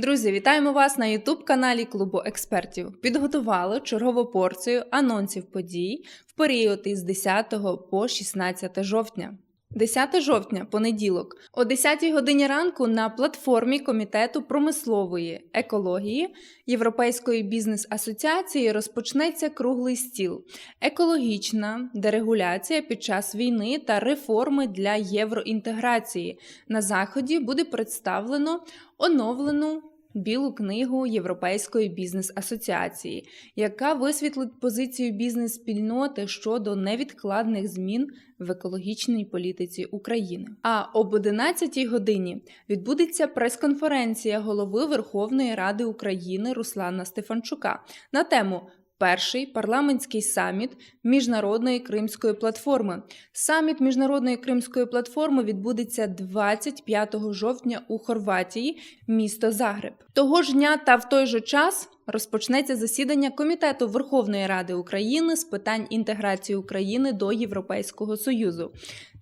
Друзі, вітаємо вас на youtube каналі Клубу експертів. Підготували чергову порцію анонсів подій в період із 10 по 16 жовтня. 10 жовтня, понеділок, о 10 годині ранку на платформі Комітету промислової екології Європейської бізнес-асоціації розпочнеться круглий стіл екологічна дерегуляція під час війни та реформи для євроінтеграції. На заході буде представлено оновлену білу книгу Європейської бізнес-асоціації, яка висвітлить позицію бізнес-спільноти щодо невідкладних змін в екологічній політиці України. А об 11 годині відбудеться прес-конференція голови Верховної Ради України Руслана Стефанчука на тему Перший парламентський саміт міжнародної кримської платформи. Саміт міжнародної кримської платформи відбудеться 25 жовтня у Хорватії, місто Загреб. Того ж дня та в той же час розпочнеться засідання Комітету Верховної Ради України з питань інтеграції України до Європейського Союзу.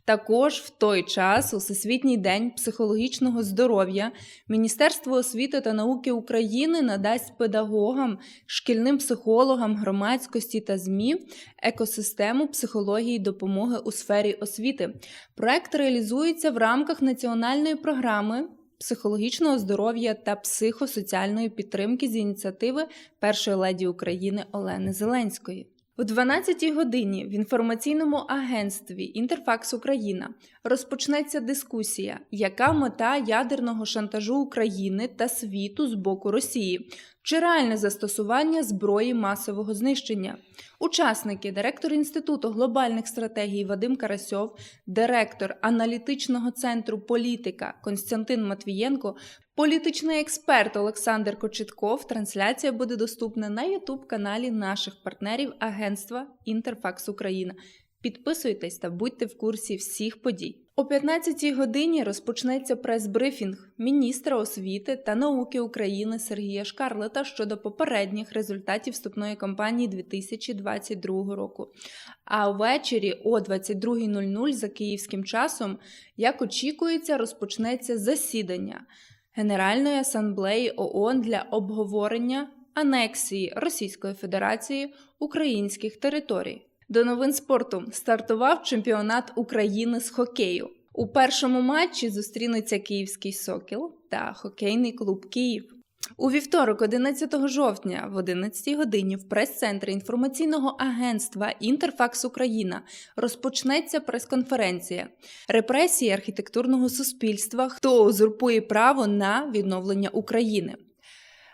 Також в той час, у Всесвітній день психологічного здоров'я, Міністерство освіти та науки України надасть педагогам, шкільним психологам, громадськості та ЗМІ екосистему психології допомоги у сфері освіти. Проект реалізується в рамках національної програми. Психологічного здоров'я та психосоціальної підтримки з ініціативи першої леді України Олени Зеленської. В 12-й годині в інформаційному агентстві Інтерфакс Україна розпочнеться дискусія, яка мета ядерного шантажу України та світу з боку Росії, чи реальне застосування зброї масового знищення. Учасники, директор Інституту глобальних стратегій Вадим Карасьов, директор аналітичного центру політика Константин Матвієнко, політичний експерт Олександр Кочетков. Трансляція буде доступна на Ютуб каналі наших партнерів Агентства Інтерфакс Україна. Підписуйтесь та будьте в курсі всіх подій. О 15-й годині розпочнеться прес-брифінг міністра освіти та науки України Сергія Шкарлета щодо попередніх результатів вступної кампанії 2022 року. А ввечері о 22.00 за київським часом, як очікується, розпочнеться засідання Генеральної асамблеї ООН для обговорення анексії Російської Федерації українських територій. До новин спорту стартував чемпіонат України з хокею. У першому матчі зустрінуться Київський Сокіл та хокейний клуб Київ. У вівторок, 11 жовтня, в 11 годині, в прес-центрі інформаційного агентства Інтерфакс Україна розпочнеться прес-конференція репресії архітектурного суспільства, хто узурпує право на відновлення України.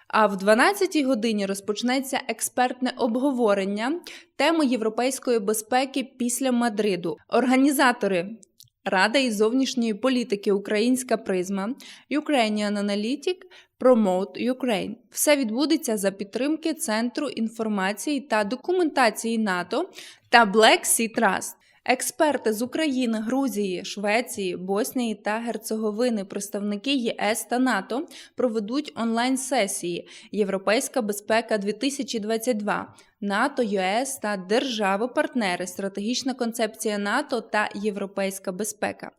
А в 12-й годині розпочнеться експертне обговорення теми європейської безпеки після Мадриду. Організатори Рада із зовнішньої політики Українська призма, Ukrainian Analytic, Promote Ukraine. Все відбудеться за підтримки Центру інформації та документації НАТО та Black Sea Trust. Експерти з України, Грузії, Швеції, Боснії та Герцеговини, представники ЄС та НАТО проведуть онлайн-сесії Європейська безпека 2022 НАТО, ЄС та держави-партнери, стратегічна концепція НАТО та Європейська безпека.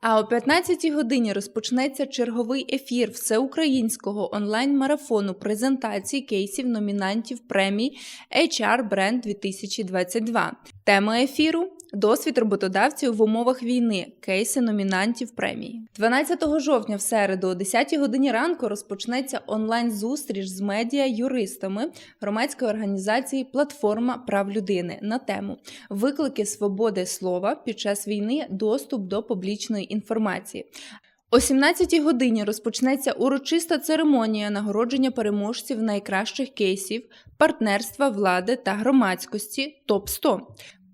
А о 15-й годині розпочнеться черговий ефір всеукраїнського онлайн-марафону презентації кейсів номінантів премії HR Brand 2022. Тема ефіру Досвід роботодавців в умовах війни, кейси номінантів премії. 12 жовтня в середу о 10 годині ранку розпочнеться онлайн-зустріч з медіа-юристами громадської організації Платформа прав людини на тему Виклики свободи слова під час війни, доступ до публічної інформації. О 17 годині розпочнеться урочиста церемонія нагородження переможців найкращих кейсів, партнерства влади та громадськості ТОП 100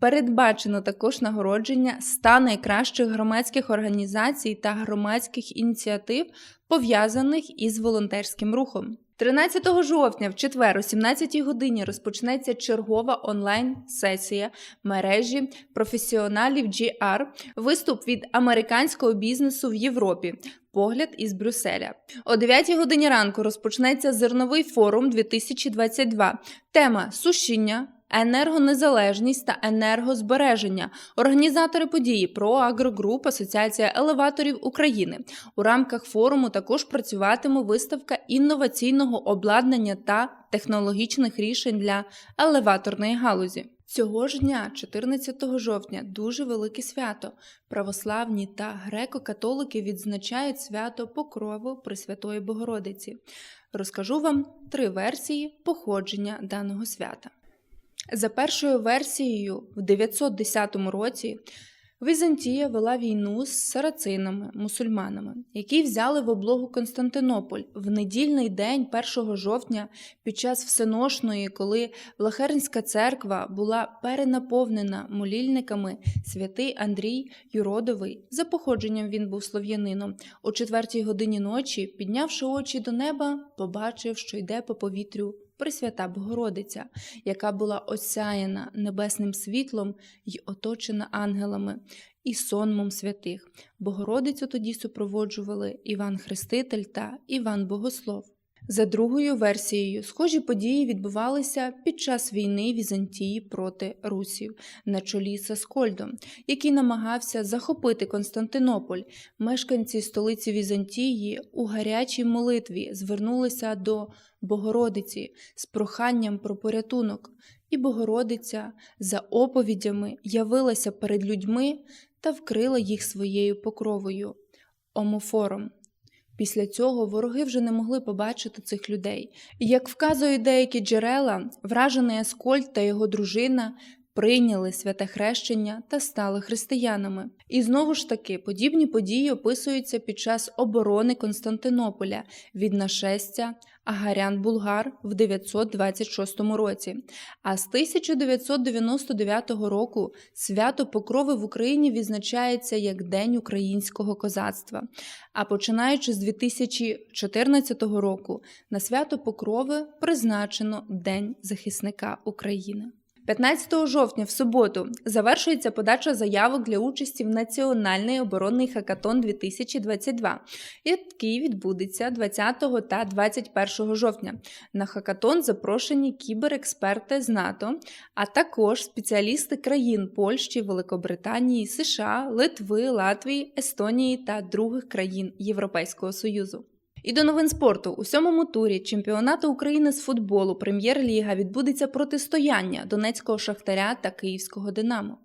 Передбачено також нагородження 100 найкращих громадських організацій та громадських ініціатив, пов'язаних із волонтерським рухом. 13 жовтня, в четвер, о 17 годині, розпочнеться чергова онлайн-сесія мережі професіоналів GR, виступ від американського бізнесу в Європі. Погляд із Брюсселя. О 9 годині ранку розпочнеться зерновий форум 2022. Тема сушіння, енергонезалежність та енергозбереження, організатори події «Проагрогруп», Асоціація елеваторів України. У рамках форуму також працюватиме виставка інноваційного обладнання та технологічних рішень для елеваторної галузі. Цього ж дня, 14 жовтня, дуже велике свято. Православні та греко-католики відзначають свято Покрову Пресвятої Богородиці. Розкажу вам три версії походження даного свята. За першою версією, в 910 році Візантія вела війну з сарацинами, мусульманами, які взяли в облогу Константинополь в недільний день 1 жовтня під час всеношної, коли Влахернська церква була перенаповнена молільниками, святий Андрій Юродовий, за походженням він був слов'янином, о четвертій годині ночі, піднявши очі до неба, побачив, що йде по повітрю Пресвята Богородиця, яка була осяяна небесним світлом й оточена ангелами і сонмом святих. Богородицю тоді супроводжували Іван Хреститель та Іван Богослов. За другою версією, схожі події відбувалися під час війни Візантії проти русів на чолі з Аскольдом, який намагався захопити Константинополь. Мешканці столиці Візантії у гарячій молитві звернулися до Богородиці з проханням про порятунок, і Богородиця за оповідями явилася перед людьми та вкрила їх своєю покровою омофором. Після цього вороги вже не могли побачити цих людей. І, як вказують деякі джерела, вражений Аскольд та його дружина прийняли святе хрещення та стали християнами. І знову ж таки подібні події описуються під час оборони Константинополя від нашестя Агарян Булгар в 926 році. А з 1999 року свято Покрови в Україні відзначається як День українського козацтва. А починаючи з 2014 року на свято Покрови призначено День захисника України. 15 жовтня в суботу завершується подача заявок для участі в Національний оборонний хакатон 2022, який відбудеться 20 та 21 жовтня. На хакатон запрошені кіберексперти з НАТО, а також спеціалісти країн Польщі, Великобританії, США, Литви, Латвії, Естонії та других країн Європейського Союзу. І до новин спорту у сьомому турі чемпіонату України з футболу Прем'єр-ліга відбудеться протистояння Донецького Шахтаря та Київського Динамо.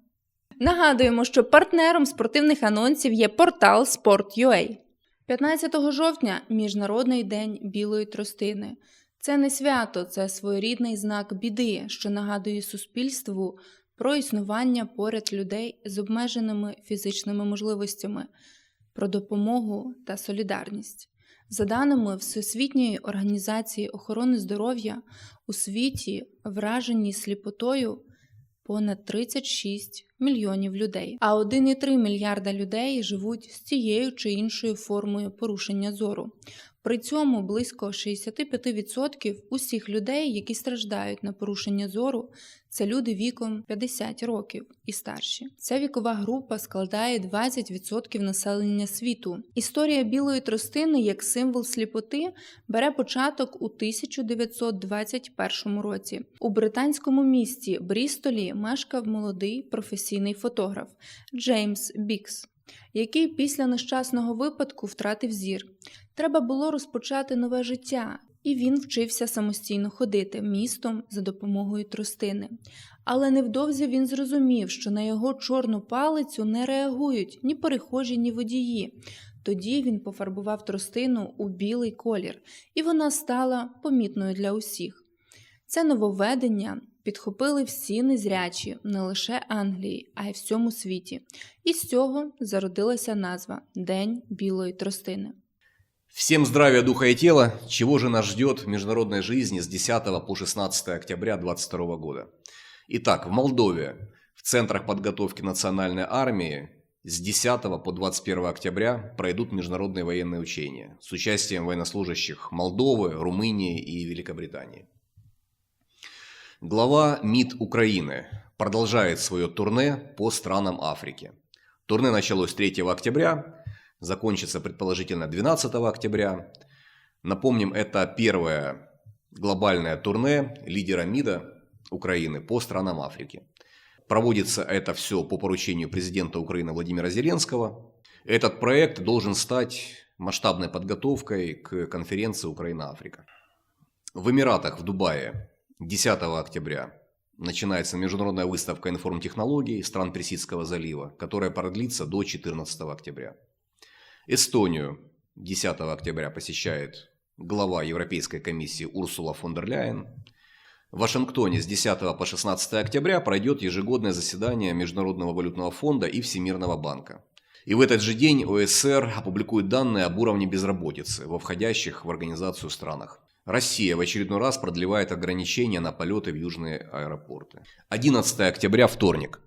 Нагадуємо, що партнером спортивних анонсів є портал Sport.ua. 15 жовтня Міжнародний день білої тростини. Це не свято, це своєрідний знак біди, що нагадує суспільству про існування поряд людей з обмеженими фізичними можливостями, про допомогу та солідарність. За даними Всесвітньої організації охорони здоров'я, у світі вражені сліпотою понад 36 мільйонів людей, а 1,3 мільярда людей живуть з цією чи іншою формою порушення зору. При цьому близько 65% усіх людей, які страждають на порушення зору, це люди віком 50 років і старші. Ця вікова група складає 20% населення світу. Історія білої тростини як символ сліпоти бере початок у 1921 році. У британському місті Брістолі мешкав молодий професійний фотограф Джеймс Бікс який після нещасного випадку втратив зір. Треба було розпочати нове життя, і він вчився самостійно ходити містом за допомогою тростини. Але невдовзі він зрозумів, що на його чорну палицю не реагують ні перехожі, ні водії. Тоді він пофарбував тростину у білий колір, і вона стала помітною для усіх. Це нововведення підхопили всі незрячі не лише Англії, а й всьому світі. І з цього зародилася назва День білої тростини. Всем здравия духа и тела. Чего же нас ждет в международной жизни с 10 по 16 октября 2022 года? Итак, в Молдове в центрах подготовки национальной армии с 10 по 21 октября пройдут международные военные учения с участием военнослужащих Молдовы, Румынии и Великобритании. Глава МИД Украины продолжает свое турне по странам Африки. Турне началось 3 октября, закончится предположительно 12 октября. Напомним, это первое глобальное турне лидера МИДа Украины по странам Африки. Проводится это все по поручению президента Украины Владимира Зеленского. Этот проект должен стать масштабной подготовкой к конференции Украина-Африка. В Эмиратах, в Дубае, 10 октября начинается международная выставка информтехнологий стран Персидского залива, которая продлится до 14 октября. Эстонию 10 октября посещает глава Европейской комиссии Урсула фон дер Ляйен. В Вашингтоне с 10 по 16 октября пройдет ежегодное заседание Международного валютного фонда и Всемирного банка. И в этот же день ОСР опубликует данные об уровне безработицы во входящих в организацию странах. Россия в очередной раз продлевает ограничения на полеты в южные аэропорты. 11 октября, вторник.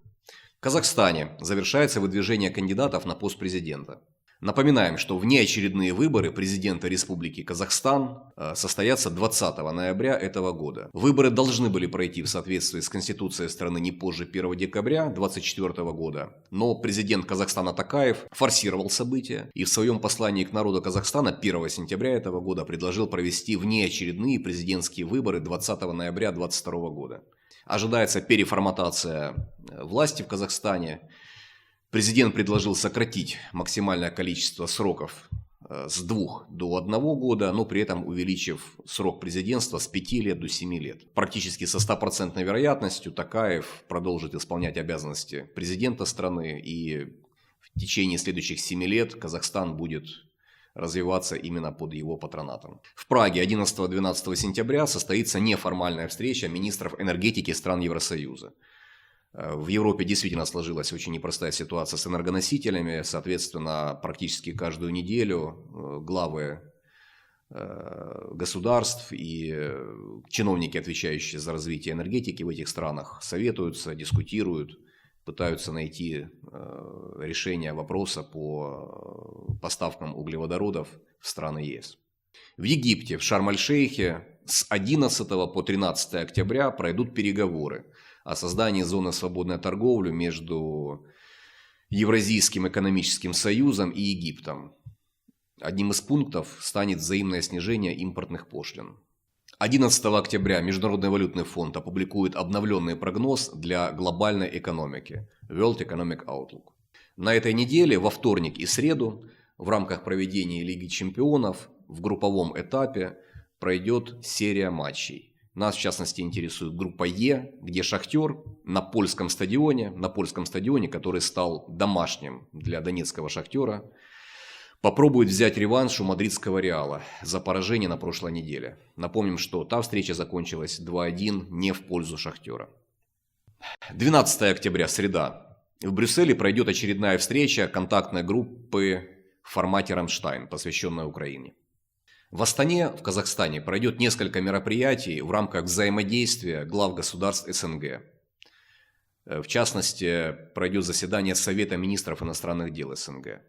В Казахстане завершается выдвижение кандидатов на пост президента. Напоминаем, что внеочередные выборы президента Республики Казахстан э, состоятся 20 ноября этого года. Выборы должны были пройти в соответствии с Конституцией страны не позже 1 декабря 2024 года, но президент Казахстана Такаев форсировал события и в своем послании к народу Казахстана 1 сентября этого года предложил провести внеочередные президентские выборы 20 ноября 2022 года. Ожидается переформатация э, власти в Казахстане, Президент предложил сократить максимальное количество сроков э, с двух до одного года, но при этом увеличив срок президентства с 5 лет до 7 лет. Практически со стопроцентной вероятностью Такаев продолжит исполнять обязанности президента страны и в течение следующих 7 лет Казахстан будет развиваться именно под его патронатом. В Праге 11-12 сентября состоится неформальная встреча министров энергетики стран Евросоюза. Э, в Европе действительно сложилась очень непростая ситуация с энергоносителями. Соответственно, практически каждую неделю э, главы э, государств и чиновники, отвечающие за развитие энергетики в этих странах, советуются, дискутируют, пытаются найти решение вопроса по поставкам углеводородов в страны ЕС. В Египте, в Шарм-аль-Шейхе с 11 по 13 октября пройдут переговоры о создании зоны свободной торговли между Евразийским экономическим союзом и Египтом. Одним из пунктов станет взаимное снижение импортных пошлин. 11 октября Международный валютный фонд опубликует обновленный прогноз для глобальной экономики World Economic Outlook. На этой неделе, во вторник и среду, в рамках проведения Лиги чемпионов в групповом этапе пройдет серия матчей. Нас, в частности, интересует группа Е, где Шахтер на польском стадионе, на польском стадионе, который стал домашним для донецкого Шахтера, попробует взять реванш у мадридского Реала за поражение на прошлой неделе. Напомним, что та встреча закончилась 2-1 не в пользу Шахтера. 12 октября, среда. В Брюсселе пройдет очередная встреча контактной группы в формате «Рамштайн», посвященная Украине. В Астане, в Казахстане, пройдет несколько мероприятий в рамках взаимодействия глав государств СНГ. Э, в частности, пройдет заседание Совета министров иностранных дел СНГ.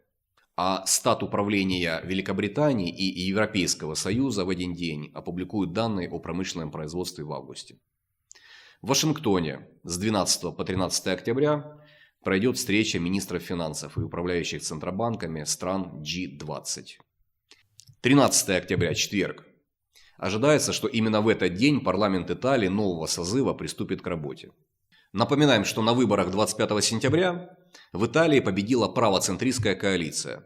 А стат управления Великобритании и Европейского Союза в один день опубликуют данные о промышленном производстве в августе. В Вашингтоне с 12 по 13 октября пройдет встреча министров финансов и управляющих центробанками стран G20. 13 октября, четверг. Ожидается, что именно в этот день парламент Италии нового созыва приступит к работе. Напоминаем, что на выборах 25 сентября в Италии победила правоцентристская коалиция.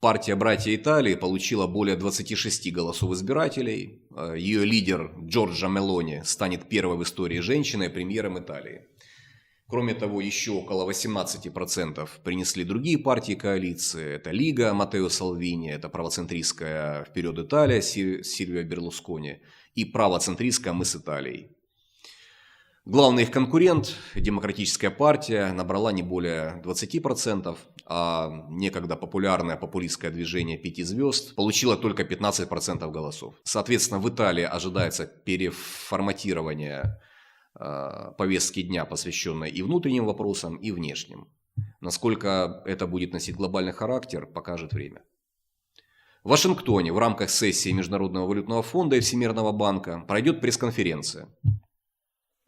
Партия «Братья Италии» получила более 26 голосов избирателей. Ее лидер Джорджа Мелони станет первой в истории женщиной премьером Италии. Кроме того, еще около 18% принесли другие партии коалиции. Это Лига Матео Салвини, это правоцентристская «Вперед Италия» Сильвия Берлускони и правоцентристская «Мы с Италией». Главный их конкурент, Демократическая партия, набрала не более 20%, а некогда популярное популистское движение «Пяти звезд» получило только 15% голосов. Соответственно, в Италии ожидается переформатирование повестки дня, посвященной и внутренним вопросам, и внешним. Насколько это будет носить глобальный характер, покажет время. В Вашингтоне в рамках сессии Международного валютного фонда и Всемирного банка пройдет пресс-конференция,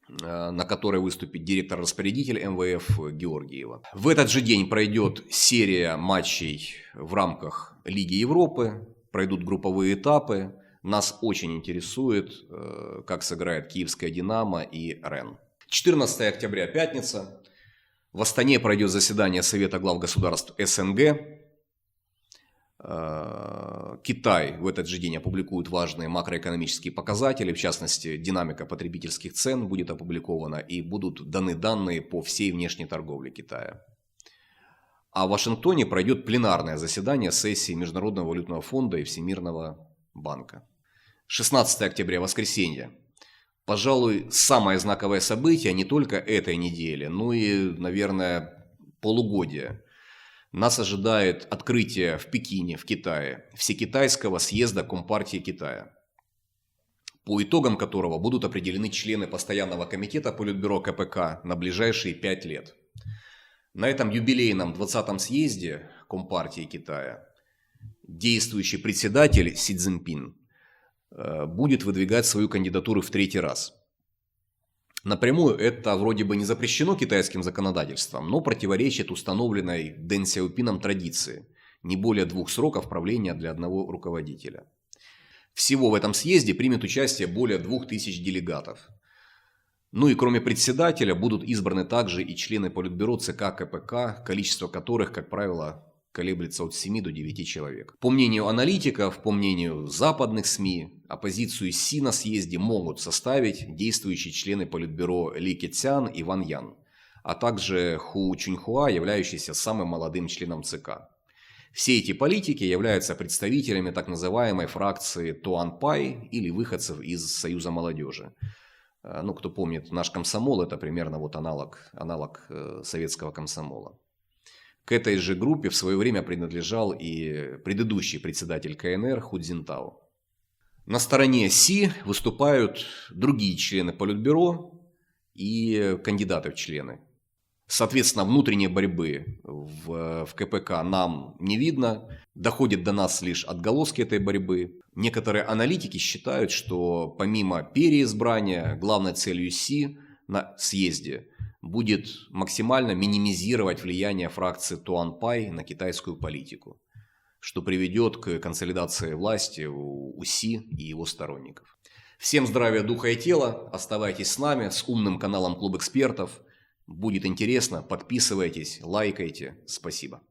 э, на которой выступит директор-распорядитель МВФ Георгиева. В этот же день пройдет серия матчей в рамках Лиги Европы, пройдут групповые этапы, Нас очень интересует, э, как сыграет Киевская «Динамо» и «Рен». 14 октября, пятница. В Астане пройдет заседание Совета глав государств СНГ. Э, Китай в этот же день опубликует важные макроэкономические показатели, в частности, динамика потребительских цен будет опубликована и будут даны данные по всей внешней торговле Китая. А в Вашингтоне пройдет пленарное заседание сессии Международного валютного фонда и Всемирного банка. 16 октября, воскресенье. Пожалуй, самое знаковое событие не только этой недели, но и, наверное, полугодия. Нас ожидает открытие в Пекине, в Китае, Всекитайского съезда Компартии Китая, по итогам которого будут определены члены Постоянного комитета Политбюро КПК на ближайшие пять лет. На этом юбилейном 20-м съезде Компартии Китая действующий председатель Си Цзиньпин будет выдвигать свою кандидатуру в третий раз. Напрямую это вроде бы не запрещено китайским законодательством, но противоречит установленной Дэн Сяопином традиции – не более двух сроков правления для одного руководителя. Всего в этом съезде примет участие более двух тысяч делегатов. Ну и кроме председателя будут избраны также и члены Политбюро ЦК КПК, количество которых, как правило, колеблется от 7 до 9 человек. По мнению аналитиков, по мнению западных СМИ, оппозицию Си на съезде могут составить действующие члены Политбюро Ли Кецян и Ван Ян, а также Ху Чуньхуа, являющийся самым молодым членом ЦК. Все эти политики являются представителями так называемой фракции Туанпай или выходцев из Союза молодежи. Э, Ну, кто помнит, наш комсомол – это примерно вот аналог, аналог э, советского комсомола. К этой же группе в свое время принадлежал и предыдущий председатель КНР Худзинтао. На стороне Си выступают другие члены Политбюро и кандидаты в члены. Соответственно, внутренней борьбы в, в КПК нам не видно. Доходит до нас лишь отголоски этой борьбы. Некоторые аналитики считают, что помимо переизбрания, главной целью Си на съезде будет максимально минимизировать влияние фракции Туанпай на китайскую политику, что приведет к консолидации власти у, Си и его сторонников. Всем здравия духа и тела, оставайтесь с нами, с умным каналом Клуб Экспертов. Будет интересно, подписывайтесь, лайкайте. Спасибо.